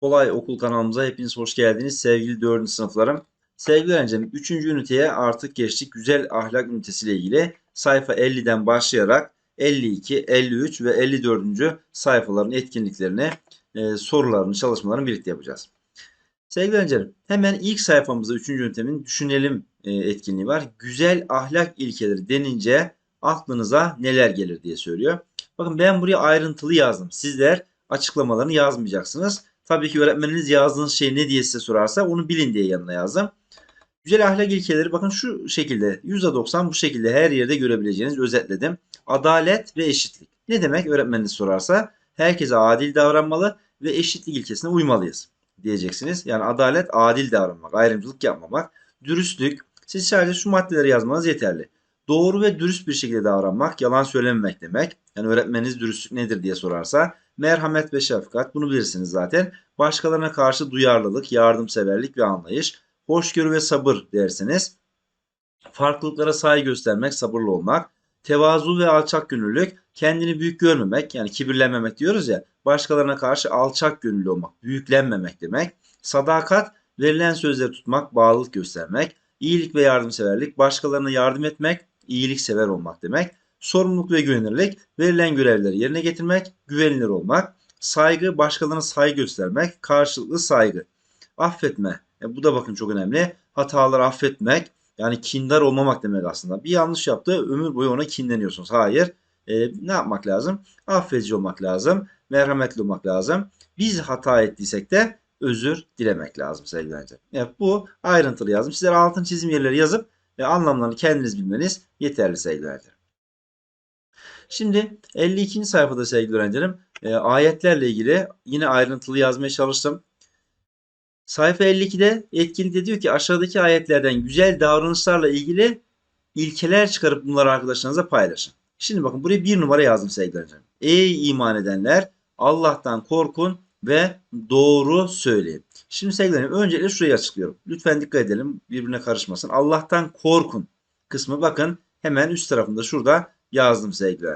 Kolay Okul kanalımıza hepiniz hoş geldiniz sevgili 4. sınıflarım. Sevgili öğrencim 3. üniteye artık geçtik. Güzel ahlak ünitesiyle ilgili sayfa 50'den başlayarak 52, 53 ve 54. sayfaların etkinliklerini, e, sorularını, çalışmalarını birlikte yapacağız. Sevgili öğrencilerim hemen ilk sayfamızda 3. ünitemin düşünelim e, etkinliği var. Güzel ahlak ilkeleri denince aklınıza neler gelir diye söylüyor. Bakın ben buraya ayrıntılı yazdım. Sizler açıklamalarını yazmayacaksınız. Tabii ki öğretmeniniz yazdığınız şey ne diye size sorarsa onu bilin diye yanına yazdım. Güzel ahlak ilkeleri bakın şu şekilde %90 bu şekilde her yerde görebileceğiniz özetledim. Adalet ve eşitlik. Ne demek öğretmeniniz sorarsa herkese adil davranmalı ve eşitlik ilkesine uymalıyız diyeceksiniz. Yani adalet adil davranmak, ayrımcılık yapmamak, dürüstlük. Siz sadece şu maddeleri yazmanız yeterli. Doğru ve dürüst bir şekilde davranmak, yalan söylememek demek. Yani öğretmeniniz dürüstlük nedir diye sorarsa merhamet ve şefkat bunu bilirsiniz zaten. Başkalarına karşı duyarlılık, yardımseverlik ve anlayış, hoşgörü ve sabır dersiniz. Farklılıklara saygı göstermek, sabırlı olmak, tevazu ve alçak gönüllülük, kendini büyük görmemek yani kibirlenmemek diyoruz ya, başkalarına karşı alçak gönüllü olmak, büyüklenmemek demek. Sadakat, verilen sözleri tutmak, bağlılık göstermek, iyilik ve yardımseverlik, başkalarına yardım etmek, iyiliksever olmak demek. Sorumluluk ve güvenirlik, verilen görevleri yerine getirmek, güvenilir olmak, saygı, başkalarına saygı göstermek, karşılıklı saygı. Affetme, e, bu da bakın çok önemli. Hataları affetmek, yani kindar olmamak demek aslında. Bir yanlış yaptı, ömür boyu ona kinleniyorsunuz. Hayır. E, ne yapmak lazım? Affedici olmak lazım, merhametli olmak lazım. Biz hata ettiysek de özür dilemek lazım sevgili. Evet, bu ayrıntılı yazdım. Sizler altın çizim yerleri yazıp ve anlamlarını kendiniz bilmeniz yeterli sevgili. Şimdi 52. sayfada sevgili öğrencilerim e, ayetlerle ilgili yine ayrıntılı yazmaya çalıştım. Sayfa 52'de etkinlikte diyor ki aşağıdaki ayetlerden güzel davranışlarla ilgili ilkeler çıkarıp bunları arkadaşlarınıza paylaşın. Şimdi bakın buraya bir numara yazdım sevgili öğrencilerim. Ey iman edenler Allah'tan korkun ve doğru söyleyin. Şimdi sevgili öğrencilerim öncelikle şurayı açıklıyorum. Lütfen dikkat edelim birbirine karışmasın. Allah'tan korkun kısmı bakın hemen üst tarafında şurada yazdım sevgili.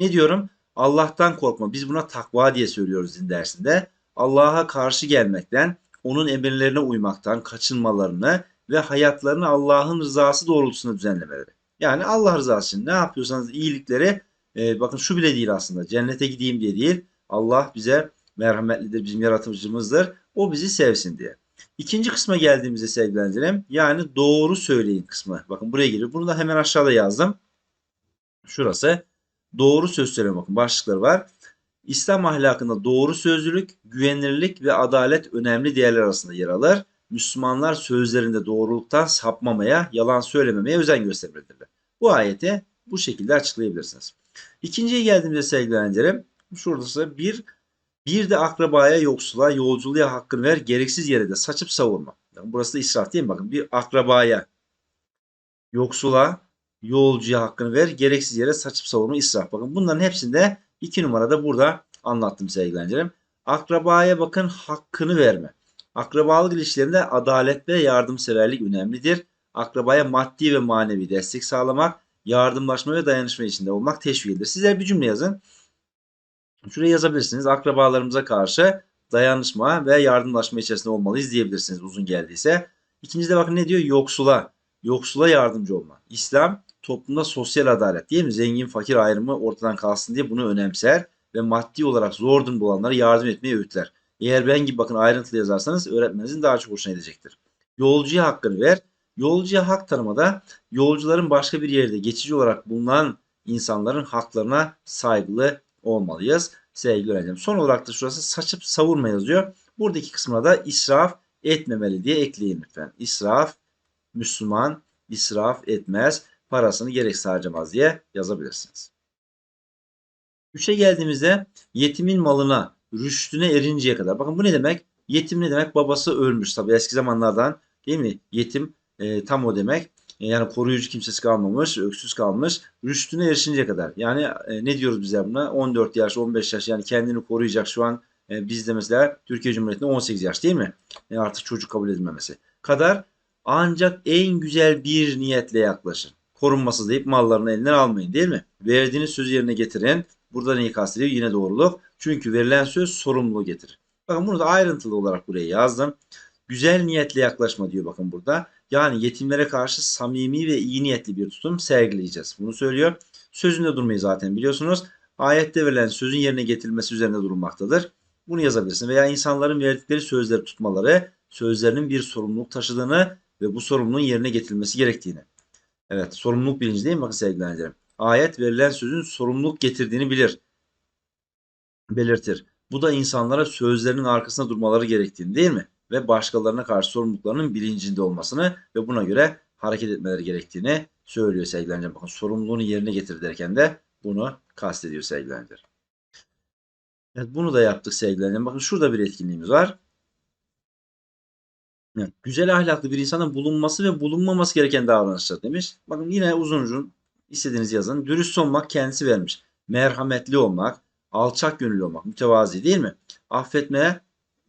Ne diyorum? Allah'tan korkma. Biz buna takva diye söylüyoruz din dersinde. Allah'a karşı gelmekten, onun emirlerine uymaktan kaçınmalarını ve hayatlarını Allah'ın rızası doğrultusunda düzenlemeleri. Yani Allah rızası için ne yapıyorsanız iyilikleri e, bakın şu bile değil aslında cennete gideyim diye değil. Allah bize merhametlidir, bizim yaratıcımızdır. O bizi sevsin diye. İkinci kısma geldiğimizde sevgili öğrencilerim yani doğru söyleyin kısmı. Bakın buraya geliyor. Bunu da hemen aşağıda yazdım. Şurası doğru söz söyleme bakın başlıkları var. İslam ahlakında doğru sözlülük, güvenilirlik ve adalet önemli değerler arasında yer alır. Müslümanlar sözlerinde doğruluktan sapmamaya, yalan söylememeye özen göstermelidirler. Bu ayeti bu şekilde açıklayabilirsiniz. İkinciye geldiğimizde sevgili öğrencilerim, şurası bir, bir de akrabaya, yoksula, yolculuğa hakkını ver, gereksiz yere de saçıp savurma. Yani burası da israf değil mi? Bakın bir akrabaya, yoksula, yolcuya hakkını ver, gereksiz yere saçıp savurma israf. Bakın bunların hepsinde iki numarada burada anlattım sevgili öğrencilerim. Akrabaya bakın hakkını verme. Akrabalık ilişkilerinde adalet ve yardımseverlik önemlidir. Akrabaya maddi ve manevi destek sağlamak, yardımlaşma ve dayanışma içinde olmak teşvik edilir. Sizler bir cümle yazın. Şuraya yazabilirsiniz. Akrabalarımıza karşı dayanışma ve yardımlaşma içerisinde olmalıyız diyebilirsiniz uzun geldiyse. İkincide de bakın ne diyor? Yoksula. Yoksula yardımcı olma. İslam toplumda sosyal adalet değil mi? Zengin fakir ayrımı ortadan kalsın diye bunu önemser ve maddi olarak zor durumda olanlara yardım etmeye öğütler. Eğer ben gibi bakın ayrıntılı yazarsanız öğretmeninizin daha çok hoşuna gidecektir. Yolcuya hakkını ver. Yolcuya hak tanımada yolcuların başka bir yerde geçici olarak bulunan insanların haklarına saygılı olmalıyız sevgili öğrencim. Son olarak da şurası saçıp savurma yazıyor. Buradaki kısmına da israf etmemeli diye ekleyin lütfen. İsraf Müslüman israf etmez, parasını gereksiz harcamaz diye yazabilirsiniz. Üçe geldiğimizde yetimin malına, rüştüne erinceye kadar. Bakın bu ne demek? Yetim ne demek? Babası ölmüş tabi eski zamanlardan değil mi? Yetim e, tam o demek. E, yani koruyucu kimsesi kalmamış, öksüz kalmış. Rüştüne erişinceye kadar. Yani e, ne diyoruz bize buna? 14 yaş, 15 yaş yani kendini koruyacak şu an e, bizde mesela Türkiye Cumhuriyeti'nde 18 yaş değil mi? E, artık çocuk kabul edilmemesi. Kadar ancak en güzel bir niyetle yaklaşın. korunmasız deyip mallarını elinden almayın değil mi? Verdiğiniz sözü yerine getirin. Burada neyi kastediyor? Yine doğruluk. Çünkü verilen söz sorumluluğu getirir. Bakın bunu da ayrıntılı olarak buraya yazdım. Güzel niyetle yaklaşma diyor bakın burada. Yani yetimlere karşı samimi ve iyi niyetli bir tutum sergileyeceğiz. Bunu söylüyor. Sözünde durmayı zaten biliyorsunuz. Ayette verilen sözün yerine getirilmesi üzerinde durulmaktadır. Bunu yazabilirsin. Veya insanların verdikleri sözleri tutmaları, sözlerinin bir sorumluluk taşıdığını ve bu sorumluluğun yerine getirilmesi gerektiğini. Evet, sorumluluk bilinci değil mi? Bakın sevgili. Ayet verilen sözün sorumluluk getirdiğini bilir. Belirtir. Bu da insanlara sözlerinin arkasında durmaları gerektiğini değil mi? Ve başkalarına karşı sorumluluklarının bilincinde olmasını ve buna göre hareket etmeleri gerektiğini söylüyor sevgili öğrencilerim. Bakın sorumluluğunu yerine getir derken de bunu kastediyor sevgili öğrencilerim. Evet, bunu da yaptık sevgili öğrencilerim. Bakın şurada bir etkinliğimiz var. Evet, güzel ahlaklı bir insanın bulunması ve bulunmaması gereken davranışlar demiş. Bakın yine uzun uzun istediğiniz yazın. Dürüst olmak kendisi vermiş. Merhametli olmak, alçak gönüllü olmak, mütevazi değil mi? Affetmeye,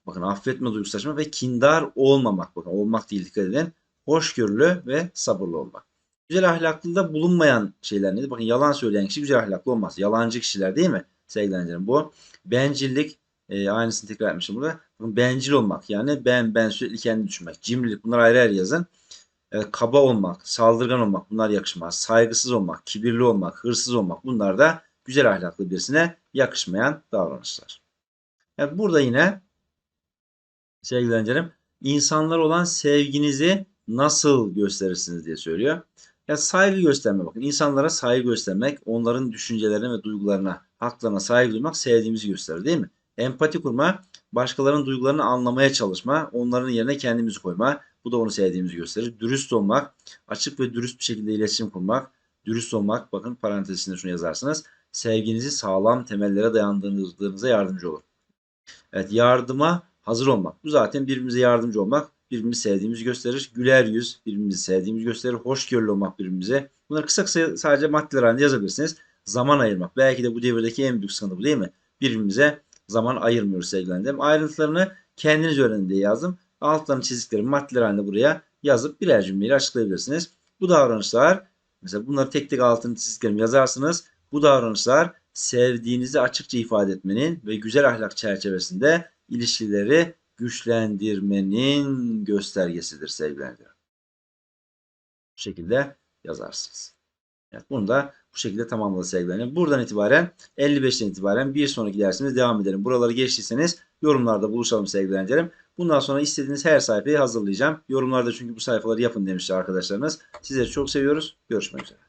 bakın affetme duygusu taşımak ve kindar olmamak. Bakın olmak değil dikkat edin. Hoşgörülü ve sabırlı olmak. Güzel ahlaklıda bulunmayan şeyler nedir? Bakın yalan söyleyen kişi güzel ahlaklı olmaz. Yalancı kişiler değil mi? Sevgili bu. Bencillik, e, aynısını tekrar etmişim burada. Bakın bencil olmak yani ben ben sürekli kendi düşünmek. Cimrilik bunlar ayrı ayrı yazın. E, kaba olmak, saldırgan olmak bunlar yakışmaz. Saygısız olmak, kibirli olmak, hırsız olmak bunlar da güzel ahlaklı birisine yakışmayan davranışlar. Yani burada yine sevgili öğrencilerim insanlar olan sevginizi nasıl gösterirsiniz diye söylüyor. Ya saygı gösterme bakın. İnsanlara saygı göstermek, onların düşüncelerine ve duygularına, haklarına saygı duymak sevdiğimizi gösterir değil mi? Empati kurma, başkalarının duygularını anlamaya çalışma, onların yerine kendimizi koyma. Bu da onu sevdiğimizi gösterir. Dürüst olmak, açık ve dürüst bir şekilde iletişim kurmak. Dürüst olmak, bakın parantez şunu yazarsınız. Sevginizi sağlam temellere dayandırdığınıza yardımcı olur. Evet, yardıma hazır olmak. Bu zaten birbirimize yardımcı olmak, birbirimizi sevdiğimizi gösterir. Güler yüz, birbirimizi sevdiğimizi gösterir. Hoşgörülü olmak birbirimize. Bunları kısa kısa sadece maddeler halinde yazabilirsiniz. Zaman ayırmak. Belki de bu devirdeki en büyük sıkıntı bu değil mi? Birbirimize zaman ayırmıyoruz sevgilendim. Ayrıntılarını kendiniz öğrenin diye yazdım. Altlarını çizdikleri maddeler halinde buraya yazıp birer cümleyle açıklayabilirsiniz. Bu davranışlar mesela bunları tek tek altını çizdiklerimi yazarsınız. Bu davranışlar sevdiğinizi açıkça ifade etmenin ve güzel ahlak çerçevesinde ilişkileri güçlendirmenin göstergesidir sevgilendir. Bu şekilde yazarsınız. Evet, bunu da bu şekilde tamamladı sevgilerim. Buradan itibaren 55'ten itibaren bir sonraki dersimiz devam edelim. Buraları geçtiyseniz yorumlarda buluşalım sevgilerim. Bundan sonra istediğiniz her sayfayı hazırlayacağım. Yorumlarda çünkü bu sayfaları yapın demişler arkadaşlarınız. Sizleri çok seviyoruz. Görüşmek üzere.